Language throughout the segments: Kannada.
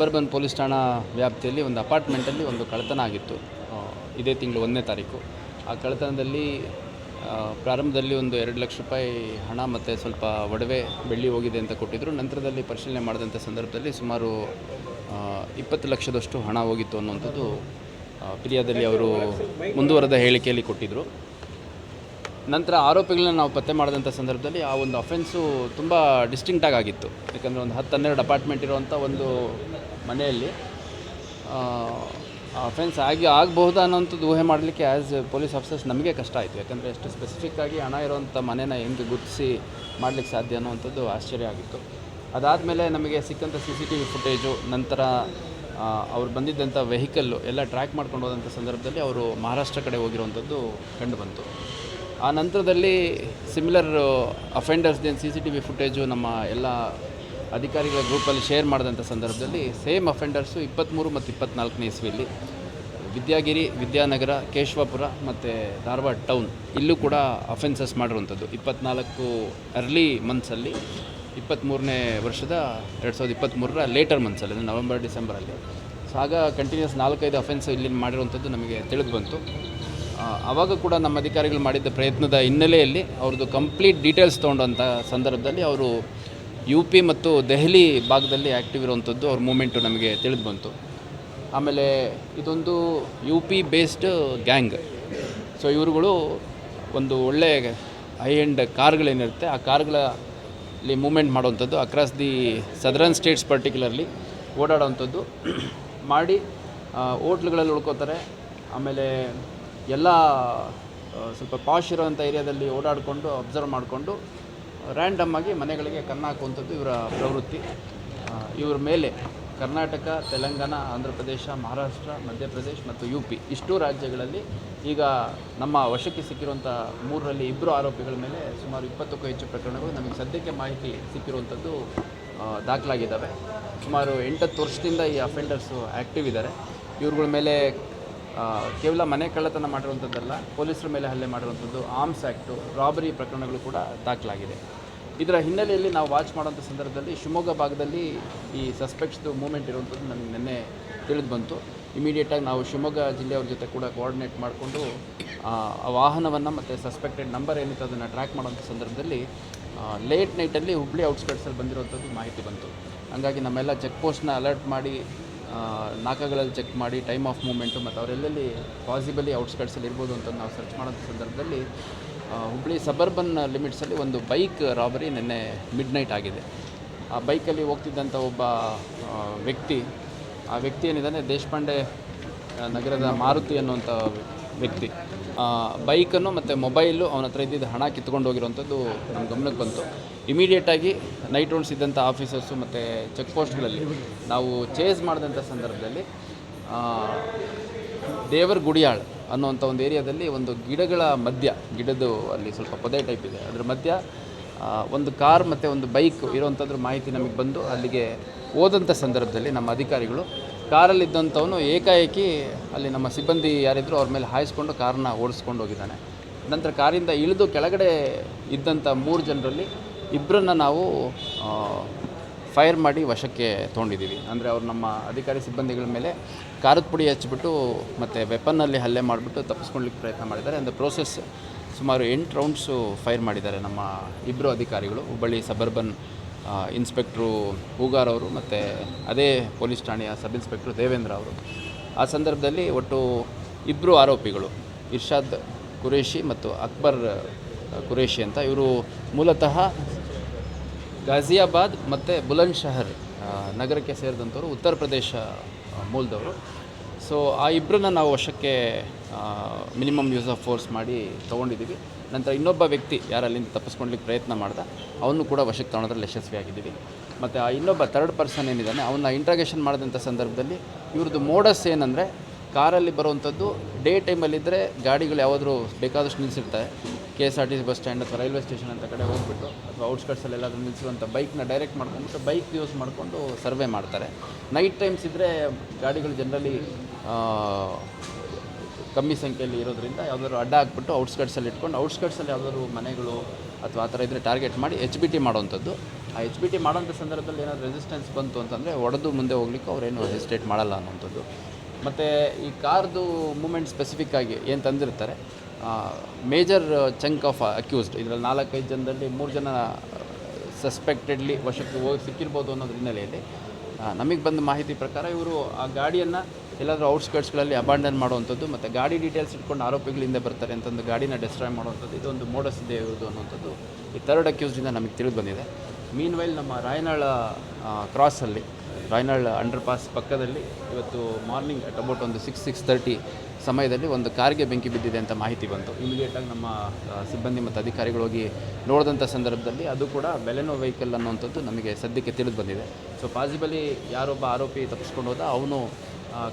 ಸಬರ್ಬನ್ ಪೊಲೀಸ್ ಠಾಣಾ ವ್ಯಾಪ್ತಿಯಲ್ಲಿ ಒಂದು ಅಪಾರ್ಟ್ಮೆಂಟಲ್ಲಿ ಒಂದು ಕಳ್ಳತನ ಆಗಿತ್ತು. ಇದೇ ತಿಂಗಳು ಒಂದನೇ ತಾರೀಕು. ಆ ಕಳ್ಳತನದಲ್ಲಿ ಪ್ರಾರಂಭದಲ್ಲಿ ಒಂದು ಎರಡು ಲಕ್ಷ ರೂಪಾಯಿ ಹಣ ಮತ್ತು ಸ್ವಲ್ಪ ಒಡವೆ ಬೆಳ್ಳಿ ಹೋಗಿದೆ ಅಂತ ಕೊಟ್ಟಿದ್ದರು ನಂತರದಲ್ಲಿ ಪರಿಶೀಲನೆ ಮಾಡಿದಂಥ ಸಂದರ್ಭದಲ್ಲಿ ಸುಮಾರು ಇಪ್ಪತ್ತು ಲಕ್ಷದಷ್ಟು ಹಣ ಹೋಗಿತ್ತು ಅನ್ನುವಂಥದ್ದು ಪ್ರಿಯಾದಲ್ಲಿ ಅವರು ಮುಂದುವರೆದ ಹೇಳಿಕೆಯಲ್ಲಿ ಕೊಟ್ಟಿದ್ದರು ನಂತರ ಆರೋಪಿಗಳನ್ನ ನಾವು ಪತ್ತೆ ಮಾಡಿದಂಥ ಸಂದರ್ಭದಲ್ಲಿ ಆ ಒಂದು ಅಫೆನ್ಸು ತುಂಬ ಡಿಸ್ಟಿಂಕ್ಟಾಗಿ ಆಗಿತ್ತು. ಯಾಕಂದರೆ ಒಂದು ಹತ್ತು ಹನ್ನೆರಡು ಅಪಾರ್ಟ್ಮೆಂಟ್ ಇರುವಂಥ ಒಂದು ಮನೆಯಲ್ಲಿ ಅಫೆನ್ಸ್ ಆಗಿ ಆಗಬಹುದಾ ಅನ್ನೋಂಥದ್ದು ಊಹೆ ಮಾಡಲಿಕ್ಕೆ ಆ್ಯಸ್ ಪೊಲೀಸ್ ಆಫೀಸರ್ಸ್ ನಮಗೆ ಕಷ್ಟ ಆಯಿತು. ಯಾಕಂದರೆ ಎಷ್ಟು ಸ್ಪೆಸಿಫಿಕ್ಕಾಗಿ ಹಣ ಇರೋವಂಥ ಮನೇನ ಹೆಂಗೆ ಗುರುತಿಸಿ ಮಾಡಲಿಕ್ಕೆ ಸಾಧ್ಯ ಅನ್ನೋವಂಥದ್ದು ಆಶ್ಚರ್ಯ ಆಗಿತ್ತು. ಅದಾದಮೇಲೆ ನಮಗೆ ಸಿಕ್ಕಂಥ C C T V footage ನಂತರ ಅವ್ರು ಬಂದಿದ್ದಂಥ ವೆಹಿಕಲ್ಲು ಎಲ್ಲ ಟ್ರ್ಯಾಕ್ ಮಾಡ್ಕೊಂಡು ಹೋದಂಥ ಸಂದರ್ಭದಲ್ಲಿ ಅವರು ಮಹಾರಾಷ್ಟ್ರ ಕಡೆ ಹೋಗಿರುವಂಥದ್ದು ಕಂಡು ಬಂತು. ಆ ನಂತರದಲ್ಲಿ similar ಅಫೆಂಡರ್ಸ್ದೇನು C C T V footage ನಮ್ಮ ಎಲ್ಲ ಅಧಿಕಾರಿಗಳ ಗ್ರೂಪಲ್ಲಿ ಶೇರ್ ಮಾಡಿದಂಥ ಸಂದರ್ಭದಲ್ಲಿ ಸೇಮ್ ಅಫೆಂಡರ್ಸು ಇಪ್ಪತ್ತ್ಮೂರು ಮತ್ತು ಇಪ್ಪತ್ತ್ನಾಲ್ಕನೇ ಇಸ್ವಿಯಲ್ಲಿ ವಿದ್ಯಾಗಿರಿ, ವಿದ್ಯಾನಗರ, ಕೇಶವಾಪುರ ಮತ್ತು ಧಾರವಾಡ ಟೌನ್ ಇಲ್ಲೂ ಕೂಡ ಅಫೆನ್ಸಸ್ ಮಾಡಿರುವಂಥದ್ದು. ಇಪ್ಪತ್ತ್ನಾಲ್ಕು ಅರ್ಲಿ ಮಂತ್ಸಲ್ಲಿ ಇಪ್ಪತ್ತ್ಮೂರನೇ ವರ್ಷದ ಎರಡು ಸಾವಿರದ ಇಪ್ಪತ್ತ್ಮೂರರ ಲೇಟರ್ ಮಂತ್ಸಲ್ಲಿ ಅಂದರೆ ನವೆಂಬರ್ ಡಿಸೆಂಬರಲ್ಲಿ ಸೊ ಆಗ ಕಂಟಿನ್ಯೂಸ್ ನಾಲ್ಕೈದು ಅಫೆನ್ಸ್ ಇಲ್ಲಿ ಮಾಡಿರುವಂಥದ್ದು ನಮಗೆ ತಿಳಿದು ಬಂತು. ಆವಾಗ ಕೂಡ ನಮ್ಮ ಅಧಿಕಾರಿಗಳು ಮಾಡಿದ್ದ ಪ್ರಯತ್ನದ ಹಿನ್ನೆಲೆಯಲ್ಲಿ ಅವ್ರದ್ದು ಕಂಪ್ಲೀಟ್ ಡೀಟೇಲ್ಸ್ ತೊಗೊಂಡಂಥ ಸಂದರ್ಭದಲ್ಲಿ ಅವರು ಯು ಪಿ ಮತ್ತು ದೆಹಲಿ ಭಾಗದಲ್ಲಿ ಆ್ಯಕ್ಟಿವ್ ಇರುವಂಥದ್ದು ಅವ್ರ ಮೂಮೆಂಟು ನಮಗೆ ತಿಳಿದು ಬಂತು. ಆಮೇಲೆ ಇದೊಂದು U P based gang. So ಇವರುಗಳು ಒಂದು ಒಳ್ಳೆ ಹೈ ಎಂಡ್ ಕಾರ್ಗಳೇನಿರುತ್ತೆ, ಆ ಕಾರ್ಗಳಲ್ಲಿ ಮೂಮೆಂಟ್ ಮಾಡುವಂಥದ್ದು across the southern states particularly ಓಡಾಡೋವಂಥದ್ದು. ಮಾಡಿ ಹೋಟ್ಲುಗಳಲ್ಲಿ ಉಳ್ಕೋತಾರೆ, ಆಮೇಲೆ ಎಲ್ಲ ಸ್ವಲ್ಪ ಪಾಶ್ ಇರೋವಂಥ ಏರಿಯಾದಲ್ಲಿ ಓಡಾಡಿಕೊಂಡು ಅಬ್ಸರ್ವ್ ಮಾಡಿಕೊಂಡು ರ್ಯಾಂಡಮ್ ಆಗಿ ಮನೆಗಳಿಗೆ ಕನ್ನ ಹಾಕುವಂಥದ್ದು ಇವರ ಪ್ರವೃತ್ತಿ. ಇವ್ರ ಮೇಲೆ ಕರ್ನಾಟಕ, ತೆಲಂಗಾಣ, ಆಂಧ್ರ ಪ್ರದೇಶ, ಮಹಾರಾಷ್ಟ್ರ ಮಧ್ಯಪ್ರದೇಶ ಮತ್ತು ಯು ಪಿ ಇಷ್ಟು ರಾಜ್ಯಗಳಲ್ಲಿ ಈಗ ನಮ್ಮ ವಶಕ್ಕೆ ಸಿಕ್ಕಿರುವಂಥ ಮೂರರಲ್ಲಿ ಇಬ್ಬರು ಆರೋಪಿಗಳ ಮೇಲೆ ಸುಮಾರು ಇಪ್ಪತ್ತಕ್ಕೂ ಹೆಚ್ಚು ಪ್ರಕರಣಗಳು ನಮಗೆ ಸದ್ಯಕ್ಕೆ ಮಾಹಿತಿ ಸಿಕ್ಕಿರುವಂಥದ್ದು ದಾಖಲಾಗಿದ್ದಾವೆ. ಸುಮಾರು ಎಂಟತ್ತು ವರ್ಷದಿಂದ ಈ ಅಫೆಂಡರ್ಸು ಆ್ಯಕ್ಟಿವ್ ಇದ್ದಾರೆ. ಇವ್ರಗಳ ಮೇಲೆ ಕೇವಲ ಮನೆ ಕಳ್ಳತನ ಮಾಡಿರುವಂಥದ್ದಲ್ಲ, ಪೊಲೀಸರ ಮೇಲೆ ಹಲ್ಲೆ ಮಾಡಿರುವಂಥದ್ದು ಆರ್ಮ್ಸ್ ಆ್ಯಕ್ಟು ರಾಬರಿ ಪ್ರಕರಣಗಳು ಕೂಡ ದಾಖಲಾಗಿದೆ. ಇದರ ಹಿನ್ನೆಲೆಯಲ್ಲಿ ನಾವು ವಾಚ್ ಮಾಡುವಂಥ ಸಂದರ್ಭದಲ್ಲಿ ಶಿವಮೊಗ್ಗ ಭಾಗದಲ್ಲಿ ಈ ಸಸ್ಪೆಕ್ಟ್ಸ್ದು ಮೂಮೆಂಟ್ ಇರುವಂಥದ್ದು ನನಗೆ ನಿನ್ನೆ ತಿಳಿದು ಬಂತು. ಇಮಿಡಿಯೇಟಾಗಿ ನಾವು ಶಿವಮೊಗ್ಗ ಜಿಲ್ಲೆಯವ್ರ ಜೊತೆ ಕೂಡ ಕೋಆರ್ಡಿನೇಟ್ ಮಾಡಿಕೊಂಡು, ಆ ವಾಹನವನ್ನು ಮತ್ತು ಸಸ್ಪೆಕ್ಟೆಡ್ ನಂಬರ್ ಏನಿತ್ತು ಅದನ್ನು ಟ್ರ್ಯಾಕ್ ಮಾಡುವಂಥ ಸಂದರ್ಭದಲ್ಲಿ ಲೇಟ್ ನೈಟಲ್ಲಿ ಹುಬ್ಳಿ ಔಟ್ಸ್ಕರ್ಟ್ಸಲ್ಲಿ ಬಂದಿರುವಂಥದ್ದು ಮಾಹಿತಿ ಬಂತು. ಹಂಗಾಗಿ ನಮ್ಮೆಲ್ಲ ಚೆಕ್ ಪೋಸ್ಟ್ನ ಅಲರ್ಟ್ ಮಾಡಿ ನಾಕಾಗಳಲ್ಲಿ ಚೆಕ್ ಮಾಡಿ ಟೈಮ್ ಆಫ್ ಮೂಮೆಂಟು ಮತ್ತು ಅವರೆಲ್ಲೆಲ್ಲಿ ಪಾಸಿಬಲಿ ಔಟ್ಸ್ಕಟ್ಸಲ್ಲಿ ಇರ್ಬೋದು ಅಂತ ನಾವು ಸರ್ಚ್ ಮಾಡೋಂಥ ಸಂದರ್ಭದಲ್ಲಿ ಹುಬ್ಬಳ್ಳಿ ಸಬರ್ಬನ್ ಲಿಮಿಟ್ಸಲ್ಲಿ ಒಂದು ಬೈಕ್ ರಾಬರಿ ನಿನ್ನೆ ಮಿಡ್ ನೈಟ್ ಆಗಿದೆ. ಆ ಬೈಕಲ್ಲಿ ಹೋಗ್ತಿದ್ದಂಥ ಒಬ್ಬ ವ್ಯಕ್ತಿ, ಆ ವ್ಯಕ್ತಿ ಏನಿದ್ದಾನೆ, ದೇಶಪಾಂಡೆ ನಗರದ ಮಾರುತಿ ಅನ್ನುವಂಥ ವ್ಯಕ್ತಿ. ಬೈಕನ್ನು ಮತ್ತು ಮೊಬೈಲು ಅವನ ಹತ್ರ ಇದ್ದಿದ್ದ ಹಣ ಕಿತ್ಕೊಂಡು ಹೋಗಿರುವಂಥದ್ದು ನಮ್ಮ ಗಮನಕ್ಕೆ ಬಂತು. ಇಮಿಡಿಯೇಟಾಗಿ ನೈಟ್ ರೌಂಡ್ಸ್ ಇದ್ದಂಥ ಆಫೀಸರ್ಸು ಮತ್ತು ಚೆಕ್ ಪೋಸ್ಟ್ಗಳಲ್ಲಿ ನಾವು ಚೇಸ್ ಮಾಡಿದಂಥ ಸಂದರ್ಭದಲ್ಲಿ ದೇವರ ಗುಡಿಯಾಳ್ ಅನ್ನುವಂಥ ಒಂದು ಏರಿಯಾದಲ್ಲಿ ಒಂದು ಗಿಡಗಳ ಮಧ್ಯ, ಗಿಡದ್ದು ಅಲ್ಲಿ ಸ್ವಲ್ಪ ಪೊದೆ ಟೈಪ್ ಇದೆ. ಅದ್ರ ಮಧ್ಯ ಒಂದು ಕಾರ್ ಮತ್ತು ಒಂದು ಬೈಕ್ ಇರೋವಂಥದ್ರ ಮಾಹಿತಿ ನಮಗೆ ಬಂದು ಅಲ್ಲಿಗೆ ಹೋದಂಥ ಸಂದರ್ಭದಲ್ಲಿ ನಮ್ಮ ಅಧಿಕಾರಿಗಳು ಕಾರಲ್ಲಿದ್ದಂಥವನು ಏಕಾಏಕಿ ಅಲ್ಲಿ ನಮ್ಮ ಸಿಬ್ಬಂದಿ ಯಾರಿದ್ರು ಅವ್ರ ಮೇಲೆ ಹಾಯಿಸ್ಕೊಂಡು ಕಾರನ್ನ ಓಡಿಸ್ಕೊಂಡು ಹೋಗಿದ್ದಾನೆ. ನಂತರ ಕಾರಿಂದ ಇಳಿದು ಕೆಳಗಡೆ ಇದ್ದಂಥ ಮೂರು ಜನರಲ್ಲಿ ಇಬ್ಬರನ್ನ ನಾವು ಫೈರ್ ಮಾಡಿ ವಶಕ್ಕೆ ತೊಗೊಂಡಿದ್ದೀವಿ. ಅಂದರೆ ಅವ್ರು ನಮ್ಮ ಅಧಿಕಾರಿ ಸಿಬ್ಬಂದಿಗಳ ಮೇಲೆ ಖಾರದ ಪುಡಿ ಹಚ್ಚಿಬಿಟ್ಟು ಮತ್ತು ವೆಪನ್ನಲ್ಲಿ ಹಲ್ಲೆ ಮಾಡಿಬಿಟ್ಟು ತಪ್ಪಿಸ್ಕೊಳ್ಳಿಕ್ಕೆ ಪ್ರಯತ್ನ ಮಾಡಿದ್ದಾರೆ. ಅಂದರೆ ಪ್ರೋಸೆಸ್ ಸುಮಾರು ಎಂಟು ರೌಂಡ್ಸು ಫೈರ್ ಮಾಡಿದ್ದಾರೆ ನಮ್ಮ ಇಬ್ಬರು ಅಧಿಕಾರಿಗಳು. ಹುಬ್ಬಳ್ಳಿ ಸಬರ್ಬನ್ ಇನ್ಸ್ಪೆಕ್ಟ್ರು ಹೂಗಾರ್ ಅವರು ಮತ್ತು ಅದೇ ಪೊಲೀಸ್ ಠಾಣೆಯ ಸಬ್ ಇನ್ಸ್ಪೆಕ್ಟ್ರು ದೇವೇಂದ್ರ ಅವರು. ಆ ಸಂದರ್ಭದಲ್ಲಿ ಒಟ್ಟು ಇಬ್ಬರು ಆರೋಪಿಗಳು, ಇರ್ಷಾದ್ ಕುರೇಶಿ ಮತ್ತು ಅಕ್ಬರ್ ಕುರೇಶಿ ಅಂತ ಇವರು ಮೂಲತಃ ಗಾಜಿಯಾಬಾದ್ ಮತ್ತು ಬುಲಂದ್ ಶಹರ್ ನಗರಕ್ಕೆ ಸೇರಿದಂಥವ್ರು ಉತ್ತರ ಪ್ರದೇಶ ಮೂಲದವರು. ಸೊ ಆ ಇಬ್ಬರನ್ನ ನಾವು ವಶಕ್ಕೆ ಮಿನಿಮಮ್ ಯೂಸ್ ಆಫ್ ಫೋರ್ಸ್ ಮಾಡಿ ತೊಗೊಂಡಿದ್ದೀವಿ. ನಂತರ ಇನ್ನೊಬ್ಬ ವ್ಯಕ್ತಿ ಯಾರು ಅಲ್ಲಿಂದ ತಪ್ಪಿಸ್ಕೊಳ್ಲಿಕ್ಕೆ ಪ್ರಯತ್ನ ಮಾಡ್ದ, ಅವನು ಕೂಡ ವಶಕ್ಕೆ ತೊಗೊಳೋದ್ರಲ್ಲಿ ಯಶಸ್ವಿಯಾಗಿದ್ದೀವಿ ಮತ್ತು ಆ ಇನ್ನೊಬ್ಬ ಥರ್ಡ್ ಪರ್ಸನ್ ಏನಿದ್ದಾನೆ ಅವನ್ನ ಇಂಟ್ರಾಗೇಷನ್ ಮಾಡಿದಂಥ ಸಂದರ್ಭದಲ್ಲಿ ಇವ್ರದ್ದು ಮೋಡಸ್ ಏನಂದರೆ ಕಾರಲ್ಲಿ ಬರುವಂಥದ್ದು ಡೇ ಟೈಮಲ್ಲಿದ್ದರೆ ಗಾಡಿಗಳು ಯಾವುದಾದ್ರೂ ಬೇಕಾದಷ್ಟು ನಿಲ್ಲಿಸಿರ್ತಾರೆ. K S R T C bus stand ಅಥವಾ ರೈಲ್ವೆ ಸ್ಟೇಷನ್ ಅಂತ ಕಡೆ ಹೋಗ್ಬಿಟ್ಟು ಅಥವಾ ಔಟ್ಸ್ಕಟ್ಸಲ್ಲಿ ಎಲ್ಲಾದರೂ ನಿಲ್ಲಿಸುವಂಥ ಬೈಕ್ನ ಡೈರೆಕ್ಟ್ ಮಾಡ್ಕೊಂಡ್ಬಿಟ್ಟು ಬೈಕ್ ಯೂಸ್ ಮಾಡಿಕೊಂಡು ಸರ್ವೆ ಮಾಡ್ತಾರೆ. ನೈಟ್ ಟೈಮ್ಸ್ ಇದ್ದರೆ ಗಾಡಿಗಳು ಜನರಲಿ ಕಮ್ಮಿ ಸಂಖ್ಯೆಯಲ್ಲಿ ಇರೋದ್ರಿಂದ ಯಾವುದಾದ್ರು ಅಡ್ಡ ಹಾಕ್ಬಿಟ್ಟು ಔಟ್ಸ್ಕಟ್ಸಲ್ಲಿ ಇಟ್ಕೊಂಡು ಔಟ್ಸ್ಕಟ್ಸಲ್ಲಿ ಯಾವುದಾದ್ರು ಮನೆಗಳು ಅಥವಾ ಆ ಥರ ಇದ್ದರೆ ಟಾರ್ಗೆಟ್ ಮಾಡಿ ಎಚ್ ಬಿ ಟಿ ಮಾಡುವಂಥದ್ದು. ಆ ಎಚ್ ಬಿ ಟಿ ಮಾಡೋಂಥ ಸಂದರ್ಭದಲ್ಲಿ ಏನಾದರೂ ರೆಸಿಸ್ಟೆನ್ಸ್ ಬಂತು ಅಂತಂದರೆ ಒಡೆದು ಮುಂದೆ ಹೋಗ್ಲಿಕ್ಕೆ ಅವರೇನು ಹೆಸಿಟೇಟ್ ಮಾಡಲ್ಲ ಅನ್ನೋಂಥದ್ದು ಮತ್ತು ಈ ಕಾರ್ದು ಮೂಮೆಂಟ್ ಸ್ಪೆಸಿಫಿಕ್ ಆಗಿ ಏನು ತಂದಿರ್ತಾರೆ? ಮೇಜರ್ ಚಂಕ್ ಆಫ್ ಅಕ್ಯೂಸ್ಡ್ ಇದರಲ್ಲಿ ನಾಲ್ಕೈದು ಜನದಲ್ಲಿ ಮೂರು ಜನ ಸಸ್ಪೆಕ್ಟೆಡ್ಲಿ ವಶಕ್ಕೆ ಹೋಗಿ ಸಿಕ್ಕಿರ್ಬೋದು ಅನ್ನೋದ್ರ ಹಿನ್ನೆಲೆಯಲ್ಲಿ ನಮಗೆ ಬಂದ ಮಾಹಿತಿ ಪ್ರಕಾರ ಇವರು ಆ ಗಾಡಿಯನ್ನು ಎಲ್ಲಾದರೂ ಔಟ್ಸ್ಕರ್ಟ್ಸ್ಗಳಲ್ಲಿ ಅಬಾಂಡನ್ ಮಾಡುವಂಥದ್ದು ಮತ್ತು ಗಾಡಿ ಡೀಟೇಲ್ಸ್ ಇಟ್ಕೊಂಡು ಆರೋಪಿಗಳಿಂದ ಬರ್ತಾರೆ ಅಂತಂದು ಗಾಡಿನ ಡಿಸ್ಟ್ರಾಯ್ ಮಾಡುವಂಥದ್ದು, ಇದೊಂದು ಮೋಡಸ್ ಇದೆ ಇರೋದು ಅನ್ನೋಂಥದ್ದು ಈ ಥರ್ಡ್ ಅಕ್ಯೂಸ್ಡಿಂದ ನಮಗೆ ತಿಳಿದು ಬಂದಿದೆ. ಮೀನ್ ವೈಲ್ ನಮ್ಮ ರಾಯನಾಳ ಕ್ರಾಸಲ್ಲಿ ರಾಯನಾಳ್ ಅಂಡರ್ ಪಾಸ್ ಪಕ್ಕದಲ್ಲಿ ಇವತ್ತು ಮಾರ್ನಿಂಗ್ ಅಟ್ ಅಬೌಟ್ ಒಂದು ಸಿಕ್ಸ್ ಸಿಕ್ಸ್ ತರ್ಟಿ ಸಮಯದಲ್ಲಿ ಒಂದು ಕಾರ್ಗೆ ಬೆಂಕಿ ಬಿದ್ದಿದೆ ಅಂತ ಮಾಹಿತಿ ಬಂತು. ಇಮಿಡಿಯೇಟಾಗಿ ನಮ್ಮ ಸಿಬ್ಬಂದಿ ಮತ್ತು ಅಧಿಕಾರಿಗಳು ಹೋಗಿ ನೋಡಿದಂಥ ಸಂದರ್ಭದಲ್ಲಿ ಅದು ಕೂಡ ಬೆಲೆನೋ ವೆಹಿಕಲ್ ಅನ್ನುವಂಥದ್ದು ನಮಗೆ ಸದ್ಯಕ್ಕೆ ತಿಳಿದು ಬಂದಿದೆ. ಸೊ ಪಾಸಿಬಲಿ ಯಾರೊಬ್ಬ ಆರೋಪಿ ತಪ್ಪಿಸ್ಕೊಂಡು ಹೋದ ಅವನು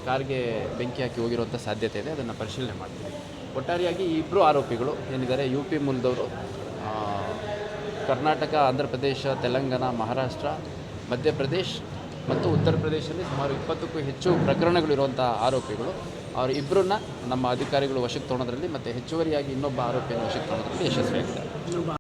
ಕಾರಿಗೆ ಬೆಂಕಿ ಹಾಕಿ ಹೋಗಿರುವಂಥ ಸಾಧ್ಯತೆ ಇದೆ. ಅದನ್ನು ಪರಿಶೀಲನೆ ಮಾಡ್ತೀವಿ. ಒಟ್ಟಾರೆಯಾಗಿ ಇಬ್ಬರು ಆರೋಪಿಗಳು, ಏನಿದ್ದಾರೆ ಯು ಪಿ ಮೂಲದವರು ಕರ್ನಾಟಕ, ಆಂಧ್ರ ಪ್ರದೇಶ, ತೆಲಂಗಾಣ, ಮಹಾರಾಷ್ಟ್ರ ಮಧ್ಯಪ್ರದೇಶ್ ಮತ್ತು ಉತ್ತರ ಪ್ರದೇಶದಲ್ಲಿ ಸುಮಾರು ಇಪ್ಪತ್ತಕ್ಕೂ ಹೆಚ್ಚು ಪ್ರಕರಣಗಳಿರುವಂಥ ಆರೋಪಿಗಳು. ಅವರು ಇಬ್ಬರನ್ನ ನಮ್ಮ ಅಧಿಕಾರಿಗಳು ವಶಕ್ಕೆ ತೊಗೊಳೋದ್ರಲ್ಲಿ ಮತ್ತು ಹೆಚ್ಚುವರಿಯಾಗಿ ಇನ್ನೊಬ್ಬ ಆರೋಪಿಯನ್ನು ವಶಕ್ಕೆ ತೊಗೊಳೋದ್ರಲ್ಲಿ ಯಶಸ್ವಿಯಾಗಿದ್ದಾರೆ.